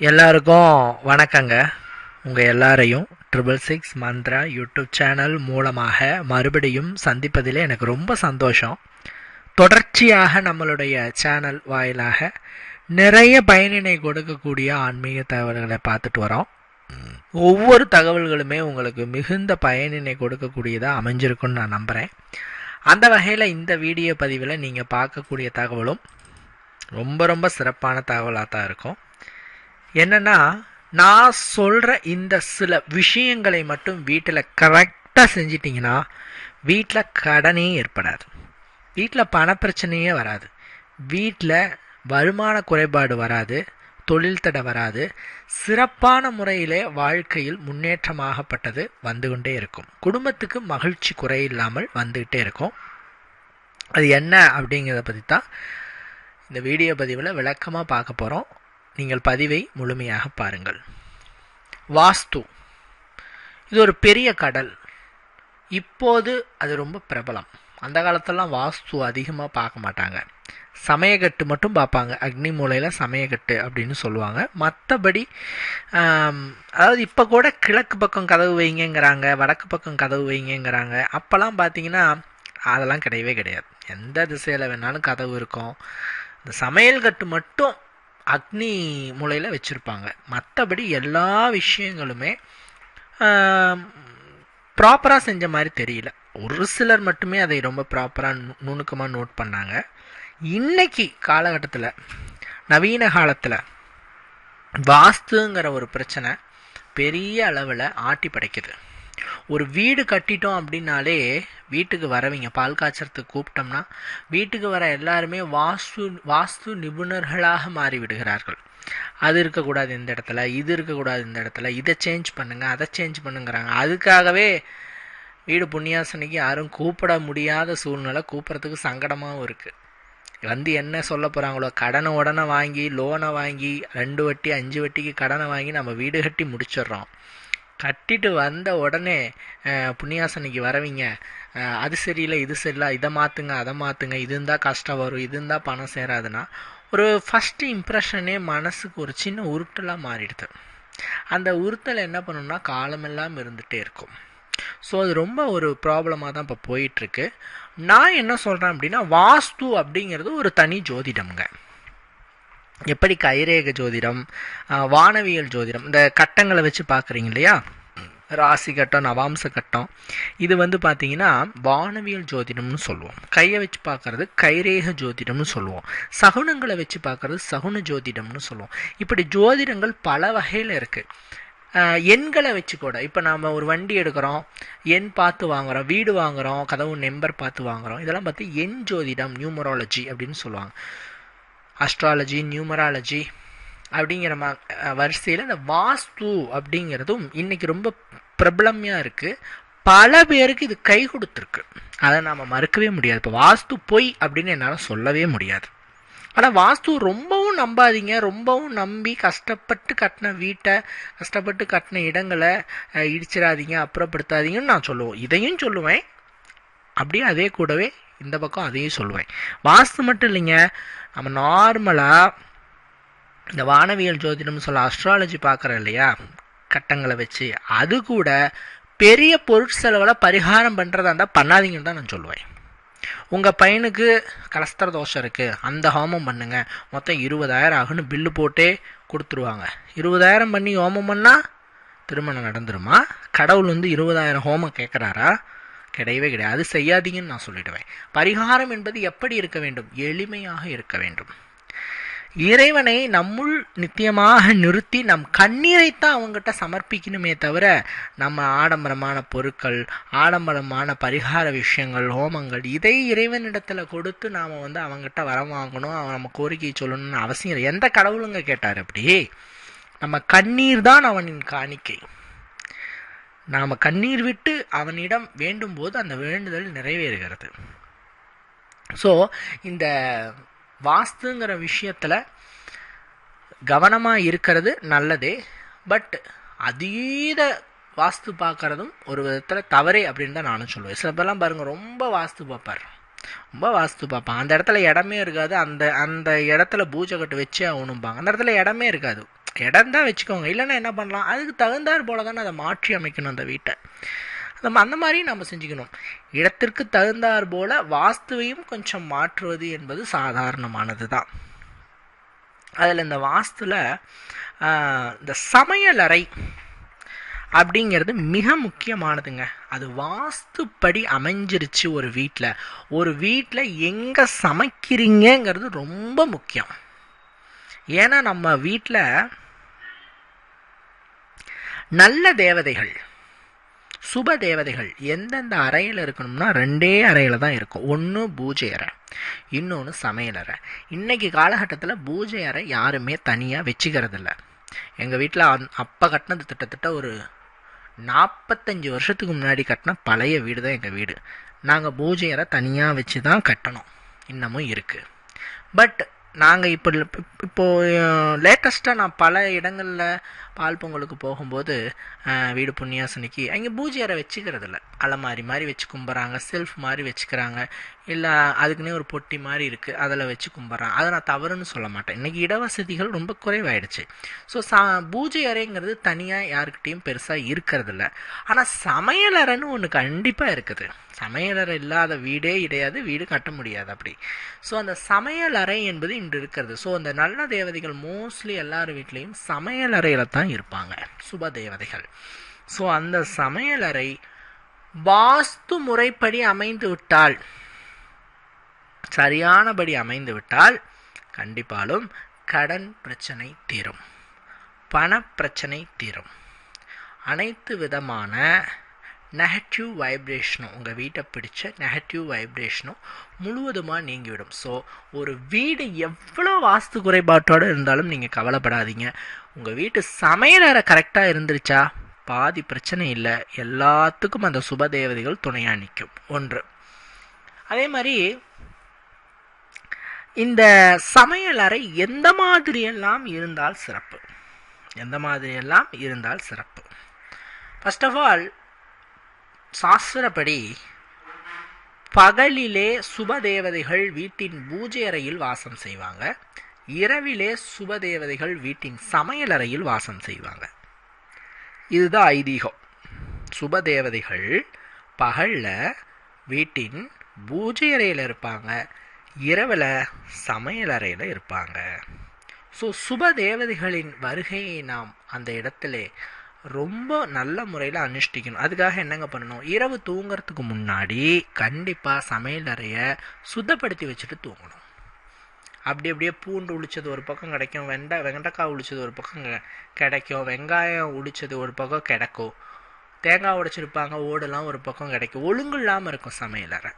எல்லாருக்கும் வணக்கங்க. உங்கள் எல்லாரையும் triple six Mantra YouTube channel மூலமாக மறுபடியும் சந்திப்பதில் எனக்கு ரொம்ப சந்தோஷம். தொடர்ச்சியாக நம்மளுடைய சேனல் வாயிலாக நிறைய பயனினை கொடுக்கக்கூடிய ஆன்மீக தகவல்களை பார்த்துட்டு வரோம். ஒவ்வொரு தகவல்களுமே உங்களுக்கு மிகுந்த பயனினை கொடுக்கக்கூடியதாக அமைஞ்சிருக்குன்னு நான் நம்புகிறேன் அந்த வகையில் இந்த வீடியோ பதிவில் நீங்கள் பார்க்கக்கூடிய தகவலும் ரொம்ப ரொம்ப சிறப்பான தகவலாக தான் இருக்கும். என்னன்னா நான் சொல்கிற இந்த சில விஷயங்களை மட்டும் வீட்டில் கரெக்டாக செஞ்சிட்டிங்கன்னா வீட்டில் கடனே ஏற்படாது. வீட்டில் பணப்பிரச்சனையே வராது. வீட்டில் வருமான குறைபாடு வராது தொழில் தடை வராது சிறப்பான முறையிலே வாழ்க்கையில் முன்னேற்றமாகப்பட்டது வந்து கொண்டே இருக்கும். குடும்பத்துக்கு மகிழ்ச்சி குறையில்லாமல் வந்துக்கிட்டே இருக்கும். அது என்ன அப்படிங்கிறத பற்றி தான் இந்த வீடியோ பதிவில் விளக்கமாக பார்க்க போகிறோம் நீங்கள் பதிவை முழுமையாக பாருங்கள். வாஸ்து. இது ஒரு பெரிய கடல். இப்போது அது ரொம்ப பிரபலம். அந்த காலத்தெல்லாம் வாஸ்து அதிகமாக பார்க்க மாட்டாங்க. சமயக்கட்டு மட்டும் பார்ப்பாங்க. அக்னி மூலையில் சமயக்கட்டு அப்படின்னு சொல்லுவாங்க. மற்றபடி அதாவது இப்போ கூட கிழக்கு பக்கம் கதவு வைங்கங்கிறாங்க வடக்கு பக்கம் கதவு வைங்கங்கிறாங்க. அப்போல்லாம் பார்த்தீங்கன்னா அதெல்லாம் கிடையவே கிடையாது. எந்த திசையில் வேணாலும் கதவு இருக்கும். இந்த சமையல் கட்டு மட்டும் அக்னி மூலையில் வச்சுருப்பாங்க. மற்றபடி எல்லா விஷயங்களுமே ப்ராப்பராக செஞ்ச மாதிரி தெரியல. ஒரு சிலர் மட்டுமே அதை ரொம்ப ப்ராப்பராக நுணுக்கமாக நோட் பண்ணாங்க. இன்னைக்கு காலகட்டத்தில் நவீன காலத்தில் வாஸ்துங்கிற ஒரு பிரச்சனை பெரிய அளவில் ஆட்டி படைக்குது ஒரு வீடு கட்டிட்டோம் அப்படின்னாலே வீட்டுக்கு வரவங்க. பால் காய்ச்சறதுக்கு கூப்பிட்டோம்னா வீட்டுக்கு வர எல்லாருமே வாஸ்து வாஸ்து நிபுணர்களாக மாறி விடுகிறார்கள் அது இருக்கக்கூடாது இந்த இடத்துல இது இருக்கக்கூடாது இந்த இடத்துல இதை சேஞ்ச் பண்ணுங்க அதை சேஞ்ச் பண்ணுங்கிறாங்க. அதுக்காகவே வீடு புண்ணியாசனைக்கு யாரும் கூப்பிட முடியாத சூழ்நிலை கூப்பிட்றதுக்கு சங்கடமாகவும் இருக்குது வந்து என்ன சொல்ல போகிறாங்களோ கடனை உடனே வாங்கி லோனை வாங்கி ரெண்டு வட்டி அஞ்சு வட்டிக்கு கடனை வாங்கி நம்ம வீடு கட்டி முடிச்சிடுறோம். கட்டிட்டு வந்த உடனே புண்ணியாசனைக்கு வரவிங்க. அது சரியில்லை இது சரியில்லை இதை மாற்றுங்க அதை மாற்றுங்க இது இருந்தால் கஷ்டம் வரும் இது இருந்தால் பணம் சேராதுன்னா ஒரு ஃபஸ்ட்டு இம்ப்ரெஷனே மனசுக்கு ஒரு சின்ன உருட்டலாக மாறிடுது. அந்த உறுத்தல் என்ன பண்ணணும்னா காலமெல்லாம் இருந்துகிட்டே இருக்கும். ஸோ அது ரொம்ப ஒரு ப்ராப்ளமாக தான் இப்போ போயிட்டுருக்கு நான் என்ன சொல்கிறேன் அப்படின்னா வாஸ்து அப்படிங்கிறது ஒரு தனி ஜோதிடம்ங்க. எப்படி கைரேக ஜோதிடம் வானவியல் ஜோதிடம் இந்த கட்டங்களை வச்சு பார்க்குறீங்க இல்லையா? ராசி கட்டம் நவாம்ச கட்டம் இது வந்து பார்த்தீங்கன்னா வானவியல் ஜோதிடம்னு சொல்லுவோம். கையை வச்சு பார்க்கறது கைரேக ஜோதிடம்னு சொல்லுவோம். சகுனங்களை வச்சு பார்க்கறது சகுன ஜோதிடம்னு சொல்லுவோம். இப்படி ஜோதிடங்கள் பல வகையில் இருக்குது எண்களை வச்சு கூட இப்போ நாம் ஒரு வண்டி எடுக்கிறோம் எண் பார்த்து வாங்குகிறோம் வீடு வாங்குகிறோம் கதவு நம்பர் பார்த்து வாங்குகிறோம் இதெல்லாம் பார்த்து எண் ஜோதிடம் நியூமராலஜி அப்படின்னு சொல்லுவாங்க. அஸ்ட்ராலஜி நியூமராலஜி அப்படிங்கிற மா வரிசையில் இந்த வாஸ்து அப்படிங்கிறதும் இன்றைக்கி ரொம்ப பிரபலமையாக இருக்குது பல பேருக்கு இது கை கொடுத்துருக்கு. அதை நாம் மறுக்கவே முடியாது. இப்போ வாஸ்து பொய் அப்படின்னு என்னால் சொல்லவே முடியாது. ஆனால் வாஸ்து ரொம்பவும் நம்பாதீங்க. ரொம்பவும் நம்பி கஷ்டப்பட்டு கட்டின வீட்டை கஷ்டப்பட்டு கட்டின இடங்களை இடிச்சிடாதீங்க அப்புறப்படுத்தாதீங்கன்னு நான் சொல்லுவோம். இதையும் சொல்லுவேன். அப்படியே அதே கூடவே இந்த பக்கம் அதையும் சொல்லுவேன். வாஸ்து மட்டும் இல்லைங்க நம்ம நார்மலாக இந்த வானவியல் ஜோதிடம்னு சொல்ல அஸ்ட்ராலஜி பார்க்குறோம் இல்லையா? கட்டங்களை வச்சு. அது கூட பெரிய பொருட்செலவில் பரிகாரம் பண்ணுறதா இருந்தால் பண்ணாதீங்கன்னு தான் நான் சொல்லுவேன். உங்கள் பையனுக்கு கலஸ்தர தோஷம் இருக்குது அந்த ஹோமம் பண்ணுங்கள் மொத்தம் இருபதாயிரம் ஆகுன்னு பில்லு போட்டே கொடுத்துருவாங்க. இருபதாயிரம் பண்ணி ஹோமம் பண்ணால் திருமணம் நடந்துருமா? கடவுள் வந்து இருபதாயிரம் ஹோமம் கேட்குறாரா கிடையவே கிடையாது. அது செய்யாதீங்கன்னு நான் சொல்லிடுவேன். பரிகாரம் என்பது எப்படி இருக்க வேண்டும்? எளிமையாக இருக்க வேண்டும். இறைவனை நம்முள் நித்தியமாக நிறுத்தி நம் கண்ணீரைத்தான் அவங்ககிட்ட சமர்ப்பிக்கணுமே தவிர நம்ம ஆடம்பரமான பொருட்கள் ஆடம்பரமான பரிகார விஷயங்கள் ஹோமங்கள் இதை இறைவனிடத்தில் கொடுத்து நாம் வந்து அவங்ககிட்ட வரம் வாங்கணும் அவன் நம்ம கோரிக்கையை சொல்லணும்னு அவசியம் இல்லை. எந்த கடவுளுங்க கேட்டார் அப்படி? நம்ம கண்ணீர் தான் அவனின் காணிக்கை. நாம் கண்ணீர் விட்டு அவனிடம் வேண்டும் போது அந்த வேண்டுதல் நிறைவேறுகிறது. ஸோ இந்த வாஸ்துங்கிற விஷயத்தில் கவனமாக இருக்கிறது நல்லதே பட் அதீத வாஸ்து பார்க்குறதும் ஒரு விதத்தில் தவறே அப்படின்னு தான் நானும் சொல்லுவேன். சில பேர்லாம் பாருங்கள் ரொம்ப வாஸ்து பார்ப்பார். ரொம்ப வாஸ்து பார்ப்பான் அந்த இடத்துல இடமே இருக்காது. அந்த அந்த இடத்துல பூஜை கட்டு வச்சே ஆகணும்பாங்க. அந்த இடத்துல இடமே இருக்காது. இடம் தான் வச்சுக்கோங்க. இல்லைன்னா என்ன பண்ணலாம்? அதுக்கு தகுந்தாற் போல தானே அதை மாற்றி அமைக்கணும் அந்த வீட்டை. நம்ம அந்த மாதிரி நம்ம செஞ்சுக்கணும். இடத்திற்கு தகுந்தாற் போல வாஸ்துவையும் கொஞ்சம் மாற்றுவது என்பது சாதாரணமானது தான் அதில் இந்த வாஸ்துல ஆஹ், இந்த சமையலறை அப்படிங்கிறது மிக முக்கியமானதுங்க. அது வாஸ்துப்படி அமைஞ்சிருச்சு ஒரு வீட்டில் ஒரு வீட்டில் எங்கே சமைக்கிறீங்கங்கிறது ரொம்ப முக்கியம். ஏன்னா நம்ம வீட்டில் நல்ல தேவதைகள் சுப தேவதைகள் எந்தெந்த அறையில் இருக்கணும்னா ரெண்டே அறையில் தான் இருக்கும். ஒன்று பூஜை அறை இன்னொன்று சமையல் அறை. இன்னைக்கு காலகட்டத்தில் பூஜை அறை யாருமே தனியாக வச்சுக்கிறதில்ல. எங்கள் வீட்டில் அந் அப்போ கட்டினது கிட்டத்தட்ட ஒரு நாற்பத்தஞ்சு வருஷத்துக்கு முன்னாடி கட்டின பழைய வீடு தான் எங்கள் வீடு. நாங்கள் பூஜை அறை தனியாக வச்சு தான் கட்டணும். இன்னமும் இருக்குது பட் நாங்கள் இப்போ இப்போ லேட்டஸ்ட்டாக நான் பல இடங்களில் பால் பொங்கலுக்கு போகும்போது வீடு புண்ணியாசனிக்கு அங்கே பூஜை அறை வச்சுக்கிறது இல்லை அலமாரி மாதிரி வச்சு கும்பிட்றாங்க செல்ஃப் மாதிரி வச்சுக்கிறாங்க. இல்லை அதுக்குன்னே ஒரு பொட்டி மாதிரி இருக்குது அதில் வச்சு கும்பிட்றாங்க அதை நான் தவறுன்னு சொல்ல மாட்டேன். இன்றைக்கி இடவசதிகள் ரொம்ப குறைவாயிடுச்சு. ஸோ சா பூஜை அறைங்கிறது தனியாக யாருக்கிட்டேயும் பெருசாக இருக்கிறதில்ல. ஆனால் சமையலறைன்னு ஒன்று கண்டிப்பாக இருக்குது. சமையலறை இல்லாத வீடே கிடையாது வீடு கட்ட முடியாது அப்படி. ஸோ அந்த சமையல் அறை என்பது இன்று இருக்கிறது. ஸோ அந்த நல்ல தேவதைகள் மோஸ்ட்லி எல்லார் வீட்லேயும் சமையல் அறையில் தான் இருப்பாங்க. சுப தேவதைகள். ஸோ அந்த சமையலறை வாஸ்து முறைப்படி அமைந்து விட்டால் சரியானபடி அமைந்து விட்டால் கண்டிப்பாலும் கடன் பிரச்சனை தீரும். பண பிரச்சனை தீரும். அனைத்து விதமான நெகட்டிவ் வைப்ரேஷனும் உங்கள் வீட்டை பிடிச்ச நெகட்டிவ் வைப்ரேஷனும் முழுவதுமாக நீங்கிவிடும். ஸோ ஒரு வீடு எவ்வளோ வாஸ்து குறைபாட்டோடு இருந்தாலும் நீங்கள் கவலைப்படாதீங்க. உங்கள் வீட்டு சமையலறை கரெக்டாக இருந்துருச்சா? பாதி பிரச்சனை இல்லை. எல்லாத்துக்கும் அந்த சுப தேவதைகள் துணையாக நிற்கும் ஒன்று. அதே மாதிரி இந்த சமையலறை எந்த மாதிரியெல்லாம் இருந்தால் சிறப்பு? எந்த மாதிரியெல்லாம் இருந்தால் சிறப்பு? ஃபர்ஸ்ட் ஆஃப் ஆல் சாஸ்திரப்படி பகலிலே சுபதேவதைகள் வீட்டின் பூஜை அறையில் வாசம் செய்வாங்க. இரவிலே சுபதேவதைகள் வீட்டின் சமையலறையில் வாசம் செய்வாங்க. இதுதான் ஐதீகம். சுபதேவதைகள் பகல்ல வீட்டின் பூஜை அறையில் இருப்பாங்க. இரவில் சமையல் அறையில் இருப்பாங்க. ஸோ சுப தேவதைகளின் வருகையை நாம் அந்த இடத்துல ரொம்ப நல்ல முறையில் அனுஷ்டிக்கணும். அதுக்காக என்னங்க பண்ணணும்? இரவு தூங்குறதுக்கு முன்னாடி கண்டிப்பாக சமையல் அறையை சுத்தப்படுத்தி வச்சுட்டு தூங்கணும். அப்படி அப்படியே பூண்டு உளிச்சது ஒரு பக்கம் கிடைக்கும் வெண்டை வெண்டைக்காய் உளிச்சது ஒரு பக்கம் கெ- கிடைக்கும் வெங்காயம் உளிச்சது ஒரு பக்கம் கிடைக்கும். தேங்காய் உடைச்சிருப்பாங்க ஓடெல்லாம் ஒரு பக்கம் கிடைக்கும். ஒழுங்கு இல்லாமல் இருக்கும் சமையலறை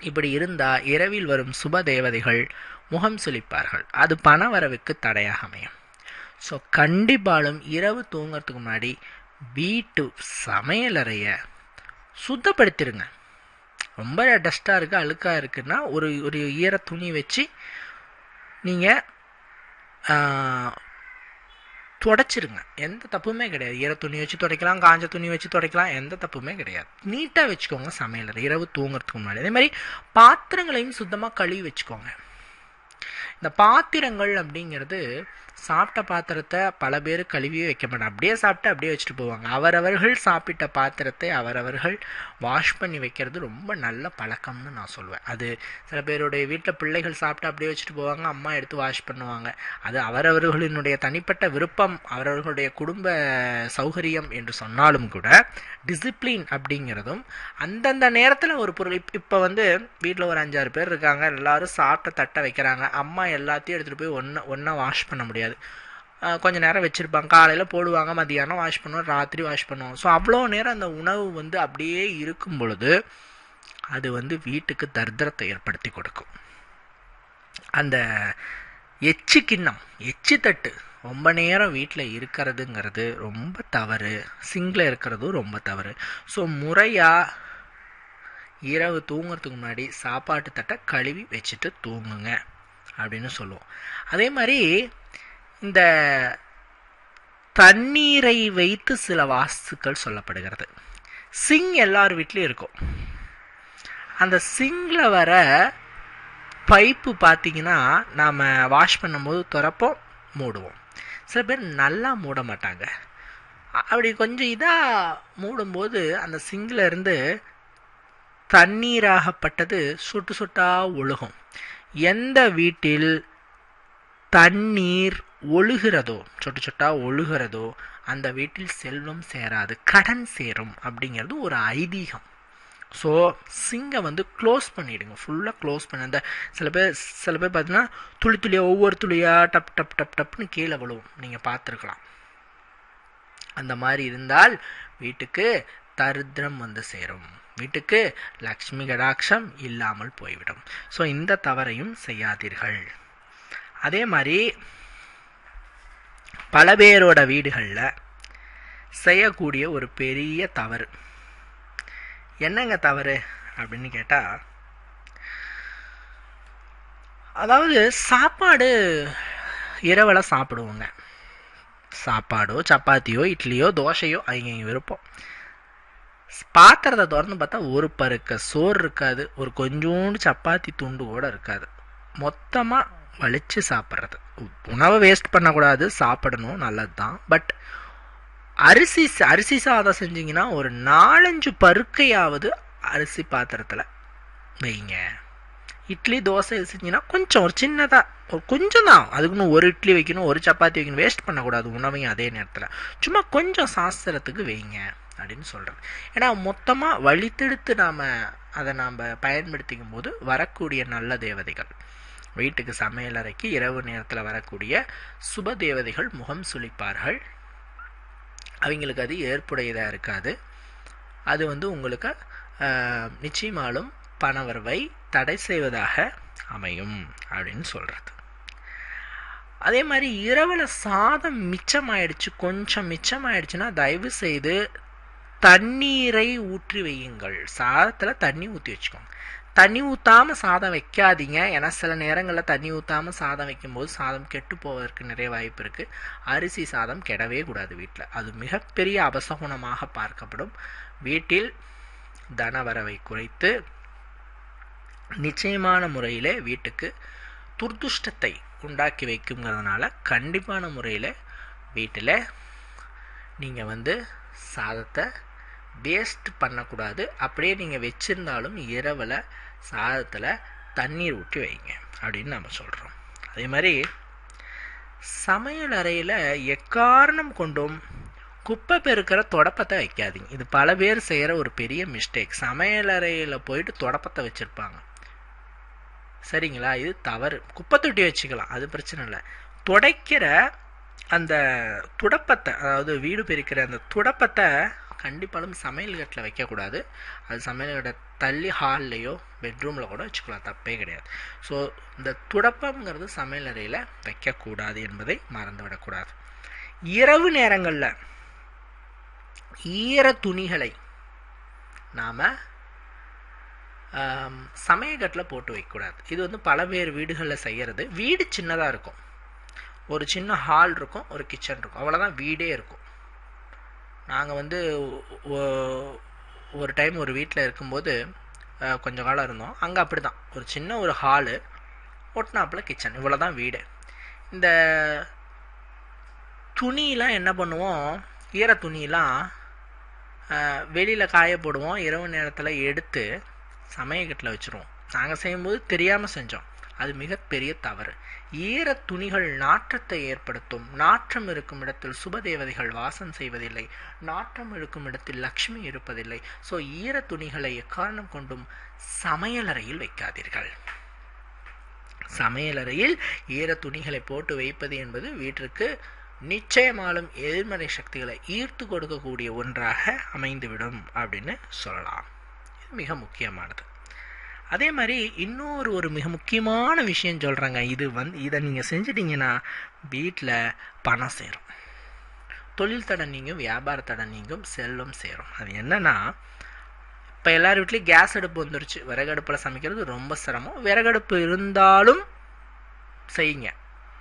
இப்படி இருந்தால் இரவில் வரும் சுப தேவதைகள் முகம் சுழிப்பார்கள் அது பண வரவுக்கு தடையாக அமையும். ஸோ கண்டிப்பாலும் இரவு தூங்குறதுக்கு முன்னாடி வீட்டு சமையலறையை சுத்தப்படுத்திடுங்க. ரொம்ப டஸ்ட்டாக இருக்குது அழுக்காக இருக்குன்னா ஒரு ஒரு ஈர துணி வச்சு நீங்கள் துடைச்சிருங்க எந்த தப்புமே கிடையாது. ஈர துணி வச்சு துடைக்கலாம் காஞ்ச துணி வச்சு துடைக்கலாம் எந்த தப்புமே கிடையாது. நீட்டாக வச்சுக்கோங்க சமையலறை இரவு தூங்குறதுக்கு முன்னாடி. அதே மாதிரி பாத்திரங்களையும் சுத்தமாக கழுவி வச்சுக்கோங்க. இந்த பாத்திரங்கள் அப்படிங்கிறது சாப்பிட்ட பாத்திரத்தை பல பேர் கழுவி வைக்க மாட்டாங்க. அப்படியே சாப்பிட்டு அப்படியே வச்சுட்டு போவாங்க. அவரவர்கள் சாப்பிட்ட பாத்திரத்தை அவரவர்கள் வாஷ் பண்ணி வைக்கிறது ரொம்ப நல்ல பழக்கம்னு நான் சொல்லுவேன் அது சில பேருடைய வீட்டில் பிள்ளைகள் சாப்பிட்டு அப்படியே வச்சுட்டு போவாங்க அம்மா எடுத்து வாஷ் பண்ணுவாங்க. அது அவரவர்களினுடைய தனிப்பட்ட விருப்பம் அவரவர்களுடைய குடும்ப சௌகரியம் என்று சொன்னாலும் கூட டிசிப்ளின் அப்படிங்கிறதும் அந்தந்த நேரத்தில் ஒரு பொருள். இப் இப்போ வந்து வீட்டில் ஒரு அஞ்சாறு பேர் இருக்காங்க எல்லாரும் சாப்பிட்ட தட்டை வைக்கிறாங்க அம்மா எல்லாத்தையும் எடுத்துகிட்டு போய் ஒன்று ஒன்றா வாஷ் பண்ண முடியாது. கிடையாது. கொஞ்ச நேரம் வச்சுருப்பாங்க. காலையில் போடுவாங்க மதியானம் வாஷ் பண்ணுவோம் ராத்திரி வாஷ் பண்ணுவோம். ஸோ அவ்வளோ நேரம் அந்த உணவு வந்து அப்படியே இருக்கும் பொழுது அது வந்து வீட்டுக்கு தர்திரத்தை ஏற்படுத்தி கொடுக்கும். அந்த எச்சு கிண்ணம் எச்சு தட்டு ரொம்ப நேரம் வீட்டில் இருக்கிறதுங்கிறது ரொம்ப தவறு. சிங்கில் இருக்கிறதும் ரொம்ப தவறு. ஸோ முறையாக இரவு தூங்குறதுக்கு முன்னாடி சாப்பாட்டு தட்டை கழுவி வச்சுட்டு தூங்குங்க அப்படின்னு சொல்லுவோம். அதே மாதிரி இந்த தண்ணீரை வைத்து சில வாஸ்துக்கள் சொல்லப்படுகிறது. சிங் எல்லார் வீட்லேயும் இருக்கும். அந்த சிங்கில் வர பைப்பு பார்த்தீங்கன்னா நாம் வாஷ் பண்ணும்போது திறப்போம் மூடுவோம். சில பேர் நல்லா மூட மாட்டாங்க. அப்படி கொஞ்சம் இதாக மூடும்போது அந்த சிங்கில் இருந்து தண்ணீராகப்பட்டது சுட்டு சுட்டாக ஒழுகும். எந்த வீட்டில் தண்ணீர் ஒழுகிறதோ சொட்டு சொட்டா ஒழுகிறதோ அந்த வீட்டில் செல்வம் சேராது கடன் சேரும் அப்படிங்கிறது ஒரு ஐதீகம். ஸோ சிங்கை வந்து க்ளோஸ் பண்ணிவிடுங்க ஃபுல்லாக க்ளோஸ் பண்ண அந்த சில பேர் சில பேர் பார்த்தீங்கன்னா துளி துளியாக ஒவ்வொரு துளியாக டப் டப் டப் டப்னு கீழே விழுவும். நீங்கள் பார்த்துருக்கலாம். அந்த மாதிரி இருந்தால் வீட்டுக்கு தரித்திரம் வந்து சேரும். வீட்டுக்கு லக்ஷ்மி கடாட்சம் இல்லாமல் போய்விடும். ஸோ இந்த தவறையும் செய்யாதீர்கள். அதே மாதிரி பல பேரோட வீடுகளில் செய்யக்கூடிய ஒரு பெரிய தவறு. என்னங்க தவறு அப்படின்னு கேட்டால் அதாவது சாப்பாடு இரவில் சாப்பிடுவோங்க. சாப்பாடோ சப்பாத்தியோ இட்லியோ தோசையோ அவங்க விருப்பம். பாத்திரத்தை திறந்து பார்த்தா ஒரு பருக்க சோறு இருக்காது. ஒரு கொஞ்சோண்டு சப்பாத்தி துண்டு கூட இருக்காது. மொத்தமாக வலிச்சு சாப்பிட்றது. உணவை வேஸ்ட் பண்ணக்கூடாது சாப்பிடணும் நல்லது தான் பட் அரிசி அரிசி சாதம் செஞ்சீங்கன்னா ஒரு நாலஞ்சு பருக்கையாவது அரிசி பாத்திரத்தில் வைங்க. இட்லி தோசை செஞ்சீங்கன்னா கொஞ்சம் ஒரு சின்னதாக ஒரு கொஞ்சம் தான் அதுக்குன்னு ஒரு இட்லி வைக்கணும் ஒரு சப்பாத்தி வைக்கணும் வேஸ்ட் பண்ணக்கூடாது உணவையும் அதே நேரத்தில். சும்மா கொஞ்சம் சாஸ்திரத்துக்கு வைங்க அப்படின்னு சொல்கிறேன் ஏன்னா மொத்தமாக வழித்தெடுத்து நாம் அதை நாம் பயன்படுத்திக்கும் போது வரக்கூடிய நல்ல தேவதைகள். வீட்டுக்கு சமையலறைக்கு இரவு நேரத்தில் வரக்கூடிய சுப தேவதைகள் முகம் சுளிப்பார்கள். அவங்களுக்கு அது ஏற்புடையதாக இருக்காது. அது வந்து உங்களுக்கு நிச்சயமாலும் பணவரவை தடை செய்வதாக அமையும் அப்படின்னு சொல்கிறது அதே மாதிரி இரவில் சாதம் மிச்சமாயிடுச்சு கொஞ்சம் மிச்சமாயிடுச்சுன்னா தயவு செய்து தண்ணீரை ஊற்றி வையுங்கள். சாதத்தில் தண்ணி ஊற்றி வச்சுக்கோங்க. தண்ணி ஊற்றாமல் சாதம் வைக்காதீங்க. ஏன்னா சில நேரங்களில் தண்ணி ஊற்றாமல் சாதம் வைக்கும்போது சாதம் கெட்டு போவதற்கு நிறைய வாய்ப்பு இருக்குது அரிசி சாதம் கெடவே கூடாது வீட்டில் அது மிகப்பெரிய அபசகுணமாக பார்க்கப்படும். வீட்டில் தனவரவை குறைத்து நிச்சயமான முறையில் வீட்டுக்கு துர்துஷ்டத்தை உண்டாக்கி வைக்குங்கிறதுனால கண்டிப்பான முறையில் வீட்டில் நீங்கள் வந்து சாதத்தை வேஸ்ட் பண்ணக்கூடாது. அப்படியே நீங்கள் வச்சுருந்தாலும் இரவில் சாதத்தில் தண்ணீர் ஊற்றி வைங்க அப்படின்னு நம்ம சொல்கிறோம் அதே மாதிரி சமையல் அறையில் எக்காரணம் கொண்டும் குப்பை பெருக்கிற தொடப்பத்தை வைக்காதீங்க. இது பல பேர் செய்கிற ஒரு பெரிய மிஸ்டேக் சமையல் அறையில் போயிட்டு தொடப்பத்தை வச்சுருப்பாங்க. சரிங்களா? இது தவறு. குப்பை தொட்டி வச்சுக்கலாம். அது பிரச்சனை இல்லை. துடைக்கிற அந்த துடப்பத்தை அதாவது வீடு பெருக்கிற அந்த துடப்பத்தை கண்டிப்பாலும் சமையல் கட்டில் வைக்கக்கூடாது. அது சமையல் கட்டை தள்ளி ஹால்லையோ பெட்ரூமில் கூட வச்சுக்கலாம். தப்பே கிடையாது. ஸோ இந்த துடப்பங்கிறது சமையல் அறையில் வைக்கக்கூடாது என்பதை மறந்துவிடக்கூடாது. இரவு நேரங்களில் ஈர துணிகளை நாம் சமையக்கட்டில் போட்டு வைக்கக்கூடாது. இது வந்து பல பேர் வீடுகளில் செய்கிறது வீடு சின்னதாக இருக்கும். ஒரு சின்ன ஹால் இருக்கும் ஒரு கிச்சன் இருக்கும். அவ்வளோதான் வீடே இருக்கும். நாங்கள் வந்து ஒரு டைம் ஒரு வீட்டில் இருக்கும்போது கொஞ்சம் காலம் இருந்தோம். அங்கே அப்படி தான் ஒரு சின்ன ஒரு ஹாலு ஒட்டினாப்பில் கிச்சன் இவ்வளோ தான் வீடு. இந்த துணியெலாம் என்ன பண்ணுவோம்? ஈர துணியெலாம் வெளியில் காய போடுவோம். இரவு நேரத்தில் எடுத்து சமையக்கட்டில் வச்சுருவோம். நாங்கள் செய்யும்போது தெரியாமல் செஞ்சோம். அது மிகப்பெரிய தவறு. ஈர துணிகள் நாற்றத்தை ஏற்படுத்தும். நாற்றம் இருக்கும் இடத்தில் சுபதேவதைகள் வாசம் செய்வதில்லை. நாற்றம் இருக்கும் இடத்தில் லக்ஷ்மி இருப்பதில்லை. ஸோ ஈர துணிகளை எக்காரணம் கொண்டும் சமையலறையில் வைக்காதீர்கள். சமையலறையில் ஈர துணிகளை போட்டு வைப்பது என்பது வீட்டிற்கு நிச்சயமாலும் எதிர்மறை சக்திகளை ஈர்த்து கொடுக்கக்கூடிய ஒன்றாக அமைந்துவிடும் அப்படின்னு சொல்லலாம். இது மிக முக்கியமானது. அதே மாதிரி இன்னொரு ஒரு மிக முக்கியமான விஷயம் சொல்கிறாங்க இது வந்து இதை நீங்கள் செஞ்சிட்டிங்கன்னா வீட்டில் பணம் சேரும். தொழில் தடை நீங்கும் வியாபார தடை நீங்கும் செல்வம் சேரும். அது என்னன்னா இப்போ எல்லார் வீட்லேயும் கேஸ் அடுப்பு வந்துருச்சு. விறகடுப்பில் சமைக்கிறது ரொம்ப சிரமம். விறகடுப்பு இருந்தாலும் செய்யுங்க.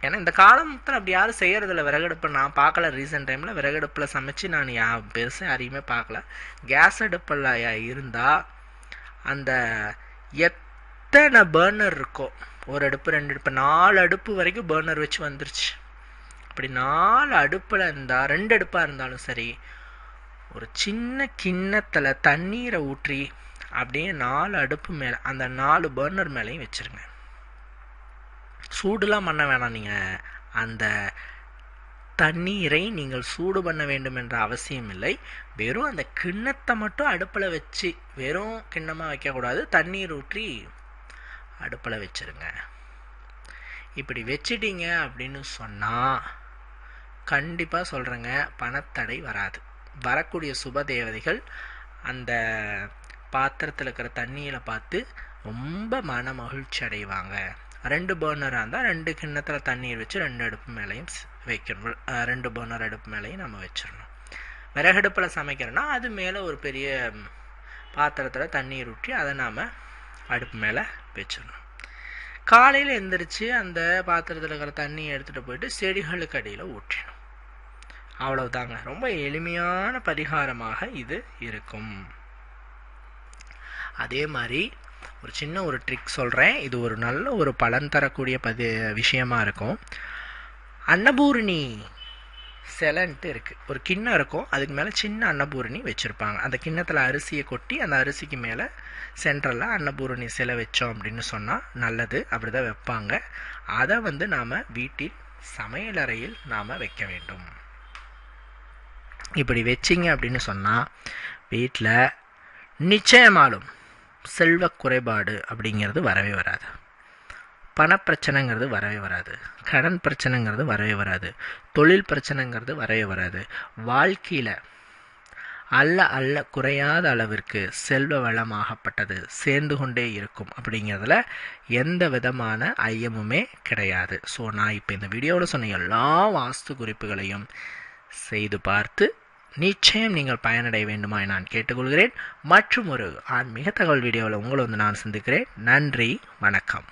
ஏன்னா இந்த காலத்தில் அப்படி யாரும் செய்கிறதில்ல விறகடுப்பு நான் பார்க்கல. ரீசெண்ட் டைமில் விறகடுப்பில் சமைச்சு நான் யா பெருசாக யாரையுமே பார்க்கல. கேஸ் அடுப்பில் இருந்தால் அந்த எத்தனை பேர்னர் இருக்கோ. ஒரு அடுப்பு ரெண்டு அடுப்பு. நாலு அடுப்பு வரைக்கும் பேர்னர் வச்சு வந்துருச்சு. அப்படி நாலு அடுப்பில் இருந்தால் ரெண்டு அடுப்பாக இருந்தாலும் சரி ஒரு சின்ன கிண்ணத்தில் தண்ணீரை ஊற்றி அப்படியே நாலு அடுப்பு மேலே அந்த நாலு பேர்னர் மேலேயும் வச்சுருங்க. சூடுலாம் பண்ண வேணாம் நீங்கள் அந்த தண்ணீரை நீங்கள் சூடு பண்ண வேண்டும் என்ற அவசியம் இல்லை வெறும் அந்த கிண்ணத்தை மட்டும் அடுப்பில் வச்சு வெறும் கிண்ணமாக வைக்கக்கூடாது. தண்ணீர் ஊற்றி அடுப்பில் வச்சுருங்க. இப்படி வச்சிட்டீங்க அப்படின்னு சொன்னால் கண்டிப்பாக சொல்கிறேங்க பணத்தடை வராது. வரக்கூடிய சுப தேவதைகள் அந்த பாத்திரத்தில் இருக்கிற தண்ணியில் பார்த்து ரொம்ப மன மகிழ்ச்சி அடைவாங்க. ரெண்டு பேர்னராக இருந்தால் ரெண்டு கிண்ணத்தில் தண்ணீர் வச்சு ரெண்டு அடுப்பு மேலேயும் வைக்கணும். ரெண்டு பர்னர் அடுப்பு மேலேயும் நம்ம வச்சிடணும். விறகடுப்பில் சமைக்கிறோன்னா அது மேலே ஒரு பெரிய பாத்திரத்தில் தண்ணீர் ஊற்றி அதை நாம் அடுப்பு மேலே வச்சிடணும். காலையில் எந்திரிச்சு அந்த பாத்திரத்தில் இருக்கிற தண்ணியை எடுத்துகிட்டு போயிட்டு செடிகளுக்கு அடியில் ஊற்றிடும் அவ்வளவுதாங்க. ரொம்ப எளிமையான பரிகாரமாக இது இருக்கும். அதே மாதிரி ஒரு சின்ன ஒரு ட்ரிக் சொல்கிறேன் இது ஒரு நல்ல ஒரு பலன் தரக்கூடிய பதி விஷயமா இருக்கும். அன்னபூரணி சிலைன்ட்டு இருக்குது ஒரு கிண்ணம் இருக்கும். அதுக்கு மேலே சின்ன அன்னபூரணி வச்சுருப்பாங்க. அந்த கிண்ணத்தில் அரிசியை கொட்டி அந்த அரிசிக்கு மேலே சென்ட்ரலில் அன்னபூரணி சிலை வச்சோம் அப்படின்னு சொன்னால் நல்லது. அப்படி தான் வைப்பாங்க. அதை வந்து நாம் வீட்டில் சமையலறையில் நாம் வைக்க வேண்டும். இப்படி வச்சிங்க அப்படின்னு சொன்னால் வீட்டில் நிச்சயமாலும் செல்வ குறைபாடு அப்படிங்கிறது வரவே வராது. பணப்பிரச்சனைங்கிறது வரவே வராது. கடன் பிரச்சனைங்கிறது வரவே வராது. தொழில் பிரச்சனைங்கிறது வரவே வராது. வாழ்க்கையில் அல்ல அல்ல குறையாத அளவிற்கு செல்வ வளமாகப்பட்டது சேர்ந்து கொண்டே இருக்கும் அப்படிங்கிறதுல எந்த விதமான ஐயமுமே கிடையாது. ஸோ நான் இப்போ இந்த வீடியோவில் சொன்ன எல்லா வாஸ்து குறிப்புகளையும் செய்து பார்த்து நிச்சயம் நீங்கள் பயனடைய வேண்டுமா நான் கேட்டுக்கொள்கிறேன். மற்றும் ஒரு ஆன்மீக தகவல் வீடியோவில் உங்களை வந்து நான் சந்திக்கிறேன். நன்றி வணக்கம்.